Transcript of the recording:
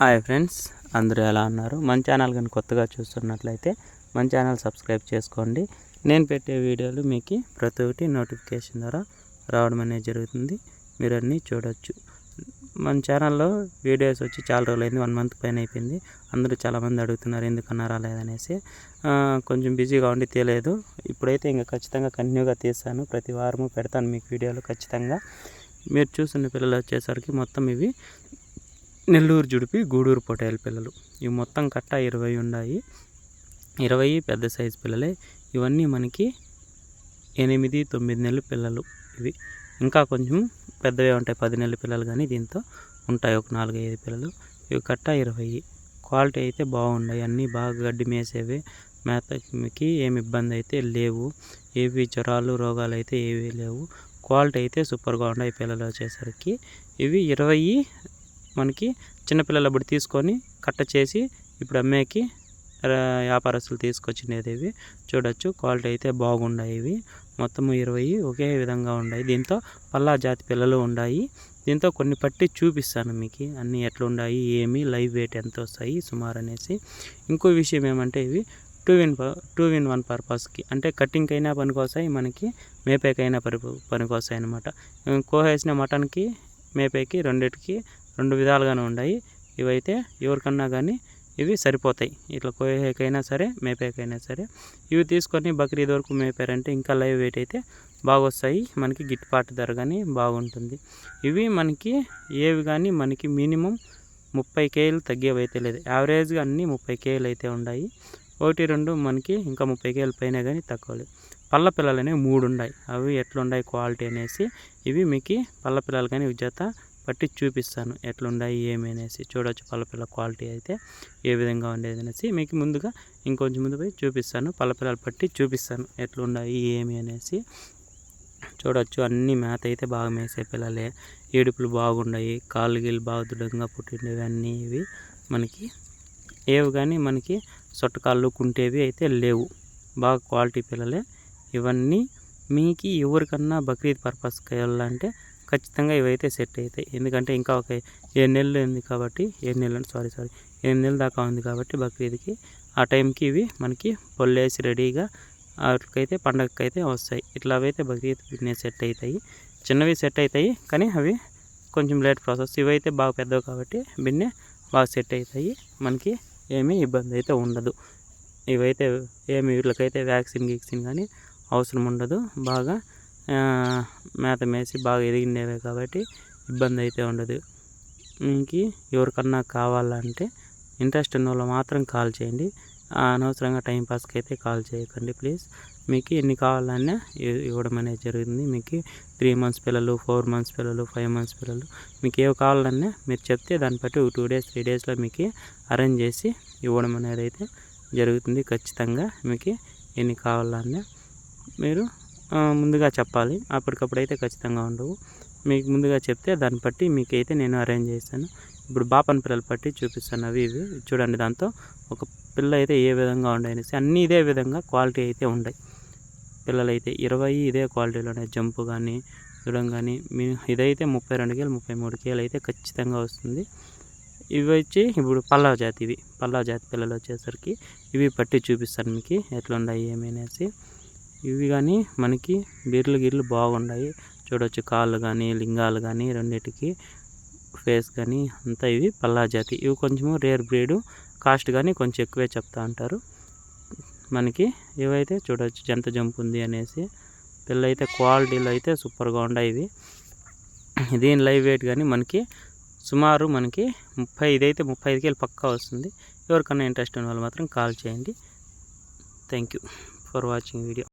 Hi friends అందరూ ఎలా ఉన్నారు? మన ఛానల్ కానీ కొత్తగా చూస్తున్నట్లయితే మన ఛానల్ సబ్స్క్రైబ్ చేసుకోండి. నేను పెట్టే వీడియోలు మీకు ప్రతి ఒక్కటి నోటిఫికేషన్ ద్వారా రావడం అనేది జరుగుతుంది. మీరు అన్నీ చూడొచ్చు. మన ఛానల్లో వీడియోస్ వచ్చి చాలా రోజులైంది వన్ మంత్ పైన అయిపోయింది. అందరూ చాలామంది అడుగుతున్నారు ఎందుకన్నా రాలేదనేసి కొంచెం బిజీగా ఉండి తెలియదు ఇప్పుడైతే ఇంకా ఖచ్చితంగా కంటిన్యూగా తీస్తాను. ప్రతి వారము పెడతాను మీకు వీడియోలు ఖచ్చితంగా. మీరు చూస్తున్న పిల్లలు వచ్చేసరికి మొత్తం ఇవి నెల్లూరు జుడిపి గూడూరు పొటేల్ పిల్లలు. ఇవి మొత్తం కట్ట ఇరవై ఉన్నాయి ఇరవై పెద్ద సైజు పిల్లలే. ఇవన్నీ మనకి ఎనిమిది తొమ్మిది నెలల పిల్లలు ఇవి. ఇంకా కొంచెం పెద్దవే ఉంటాయి. పది నెలల పిల్లలు కానీ దీంతో ఉంటాయి. ఒక నాలుగైదు పిల్లలు. ఇవి కట్ట ఇరవై. క్వాలిటీ అయితే బాగున్నాయి. అన్నీ బాగా గడ్డి మేసేవి. మేతకి ఏమి ఇబ్బంది అయితే లేవు. ఏవి జ్వరాలు రోగాలు అయితే ఏవీ లేవు. క్వాలిటీ అయితే సూపర్గా ఉన్నాయి పిల్లలు వచ్చేసరికి. ఇవి ఇరవై మనకి చిన్నపిల్లలు అప్పుడు తీసుకొని కట్ట చేసి ఇప్పుడు అమ్మేకి వ్యాపారస్తులు తీసుకొచ్చినది ఇవి చూడొచ్చు క్వాలిటీ అయితే బాగున్నాయి ఇవి. మొత్తం ఇరవై ఒకే విధంగా ఉన్నాయి దీంతో పల్లా జాతి పిల్లలు ఉన్నాయి దీంతో కొన్ని పట్టి చూపిస్తాను మీకు. అన్నీ ఎట్లున్నాయి ఏమి లైవ్ వెయిట్ ఎంత వస్తాయి సుమారు అనేసి. ఇంకో విషయం ఏమంటే ఇవి two in two in one పర్పస్కి. అంటే కటింగ్కి అయినా పనికొస్తాయి మనకి మేపేకైనా పని పనికొస్తాయి అనమాట కోహేసిన మటన్కి మేపేకి రెండింటికి రెండు విధాలుగానే ఉన్నాయి ఇవైతే ఎవరికన్నా కానీ ఇవి సరిపోతాయి. ఇట్లా కోయేకైనా సరే మేపేకైనా సరే. ఇవి తీసుకొని బక్రీద్ వరకు మేపారంటే ఇంకా లైవ్ వెయిట్ అయితే బాగా వస్తాయి మనకి గిట్టుబాటు ధర కానీ బాగుంటుంది. ఇవి మనకి ఏవి కానీ మనకి మినిమం ముప్పై కేలు తగ్గేవైతే లేదు. యావరేజ్గా అన్నీ ముప్పై కేలు అయితే ఉన్నాయి ఒకటి రెండు మనకి ఇంకా ముప్పై కేలు పైన కానీ తక్కువ లేదు. పళ్ళ పిల్లలు అనేవి మూడు ఉన్నాయి అవి ఎట్లున్నాయి క్వాలిటీ అనేసి ఇవి మీకు పళ్ళ పిల్లలు కానీ జత పట్టి చూపిస్తాను ఎట్లుండాయి ఏమి అనేసి. చూడవచ్చు పల్లపిల్ల క్వాలిటీ అయితే ఏ విధంగా ఉండేది అనేసి. మీకు ముందుగా ఇంకొంచెం ముందు పోయి చూపిస్తాను. పల్లపిల్లలు పట్టి చూపిస్తాను ఎట్లుండాయి ఏమి అనేసి. చూడవచ్చు అన్ని మేత అయితే బాగా మేసే పిల్లలే. ఏడుపులు బాగున్నాయి కాళ్ళు గీళ్ళు బాగా దృఢంగా పుట్టినవి అన్నీ ఇవి మనకి. ఏవి కానీ మనకి సొట్టకాళ్ళు కుంటేవి అయితే లేవు. బాగా క్వాలిటీ పిల్లలే. ఇవన్నీ మీకు ఎవరికన్నా బక్రీద్ పర్పస్కి వెళ్ళాలంటే ఖచ్చితంగా ఇవైతే సెట్ అవుతాయి. ఎందుకంటే ఇంకా ఒక ఏడు నెలలు ఉంది కాబట్టి ఏడు నెలలు సారీ సారీ ఏడు నెలల దాకా ఉంది కాబట్టి బక్రీద్కి ఆ టైంకి ఇవి మనకి పొల్లేసి రెడీగా వాటికైతే పండగకి అయితే వస్తాయి. ఇట్లా అవైతే బక్రీద్ బిన్నే సెట్ అవుతాయి. చిన్నవి సెట్ అవుతాయి కానీ అవి కొంచెం లేట్ ప్రాసెస్. ఇవైతే బాగా పెద్దవి కాబట్టి బిన్నే బాగా సెట్ అవుతాయి. మనకి ఏమీ ఇబ్బంది అయితే ఉండదు. ఇవైతే ఏమి వీళ్ళకైతే వ్యాక్సిన్ గీక్సిన్ కానీ అవసరం ఉండదు. బాగా మేత మేసి బాగా ఎదిగినవే కాబట్టి ఇబ్బంది అయితే ఉండదు. మీకు ఎవరికన్నా కావాలంటే ఇంట్రెస్ట్ ఉన్న వాళ్ళు మాత్రం కాల్ చేయండి. అనవసరంగా టైంపాస్కి అయితే కాల్ చేయకండి ప్లీజ్. మీకు ఎన్ని కావాలన్నా ఇవ్వడం అనేది జరుగుతుంది మీకు త్రీ మంత్స్ పిల్లలు ఫోర్ మంత్స్ పిల్లలు ఫైవ్ మంత్స్ పిల్లలు మీకు ఏవి కావాలన్నా మీరు చెప్తే దాన్ని బట్టి టూ డేస్ త్రీ డేస్లో మీకు అరేంజ్ చేసి ఇవ్వడం అనేది అయితే జరుగుతుంది ఖచ్చితంగా. మీకు ఎన్ని కావాలన్నా మీరు ముందుగా చెప్పాలి. అప్పటికప్పుడు అయితే ఖచ్చితంగా ఉండవు. మీకు ముందుగా చెప్తే దాన్ని బట్టి మీకైతే నేను అరేంజ్ చేస్తాను. ఇప్పుడు బాపన్ పిల్లలు పట్టి చూపిస్తాను అవి ఇవి. చూడండి దాంతో ఒక పిల్ల అయితే ఏ విధంగా ఉండేసి అన్నీ ఇదే విధంగా క్వాలిటీ అయితే ఉన్నాయి పిల్లలు అయితే ఇరవై ఇదే క్వాలిటీలోనే జంపు కానీ చూడం కానీ మీ ఇదైతే ముప్పై రెండు కేలు ముప్పై మూడు కేలు అయితే ఖచ్చితంగా వస్తుంది. ఇవి వచ్చి ఇప్పుడు పల్లా జాతి ఇవి. పల్లా జాతి పిల్లలు వచ్చేసరికి ఇవి పట్టి చూపిస్తాను మీకు ఎట్లా ఉన్నాయి అనేసి. ఇవి కానీ మనకి బిర్లు గిర్లు బాగున్నాయి చూడవచ్చు కాళ్ళు కానీ లింగాలు కానీ రెండింటికి ఫేస్ కానీ అంతా ఇవి పల్లా జాతి. ఇవి కొంచెము రేర్ బ్రీడు కాస్ట్ కానీ కొంచెం ఎక్కువే చెప్తా ఉంటారు మనకి ఇవైతే చూడవచ్చు జంత జంప్ ఉంది అనేసి. పిల్లయితే క్వాలిటీలో అయితే సూపర్గా ఉన్నాయి ఇవి. దీని లైవ్ వెయిట్ కానీ మనకి సుమారు మనకి ముప్పై ఇదైతే ముప్పై ఐదు కేలు పక్కా వస్తుంది. ఎవరికన్నా ఇంట్రెస్ట్ ఉన్న వాళ్ళు మాత్రం కాల్ చేయండి. Thank you for watching video